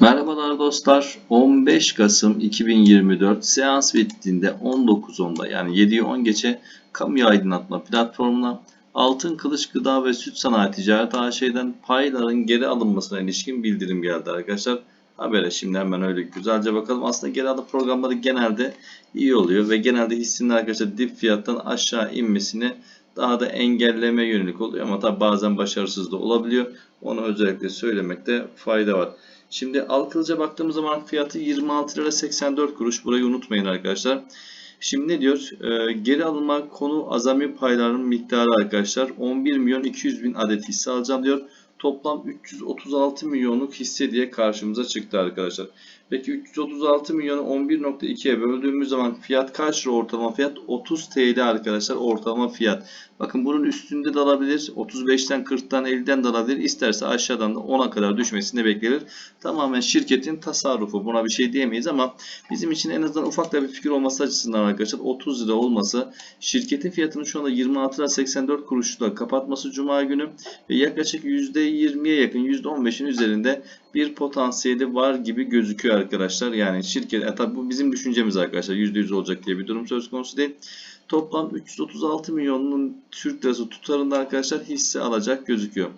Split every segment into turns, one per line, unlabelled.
Merhabalar dostlar. 15 Kasım 2024 seans bittiğinde 19.10'da yani 7'yi 10 geçe kamu aydınlatma platformuna Altın Kılıç Gıda ve Süt Sanayi Ticaret AŞ'den payların geri alınmasına ilişkin bildirim geldi arkadaşlar. Habere şimdi hemen öyle güzelce bakalım. Aslında geri alım programları genelde iyi oluyor ve genelde hissinin arkadaşlar dip fiyattan aşağı inmesini daha da engelleme yönelik oluyor ama tabi bazen başarısız da olabiliyor. Onu özellikle söylemekte fayda var. Şimdi Alkılıç'a baktığımız zaman fiyatı 26 lira 84 kuruş. Burayı unutmayın arkadaşlar. Şimdi ne diyor? Ee, geri alınma konu azami paylarının miktarı arkadaşlar. 11 milyon 200 bin adet hisse alacağım diyor. Toplam 336 milyonluk hisse diye karşımıza çıktı arkadaşlar. Peki 336 milyonu 11.2'ye böldüğümüz zaman fiyat kaç lira ortalama fiyat? 30 TL arkadaşlar ortalama fiyat. Bakın bunun üstünde de alabilir. 35'ten 40'tan 50'den de alabilir. İsterse aşağıdan da 10'a kadar düşmesini beklenir. Tamamen şirketin tasarrufu. Buna bir şey diyemeyiz ama bizim için en azından ufak da bir fikir olması açısından arkadaşlar 30 lira olması şirketin fiyatının şu anda 26 lira 84 kuruşla kapatması cuma günü ve yaklaşık %20'ye yakın %15'in üzerinde bir potansiyeli var gibi gözüküyor arkadaşlar. Yani şirket, e, tabi bu bizim düşüncemiz arkadaşlar %100 olacak diye bir durum söz konusu değil. Toplam 336 milyonun Türk lirası tutarında arkadaşlar hisse alacak gözüküyor.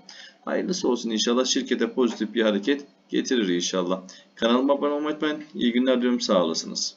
Hayırlısı olsun inşallah şirkete pozitif bir hareket getirir inşallah. Kanalıma abone olmayı unutmayın. İyi günler diliyorum sağ olasınız.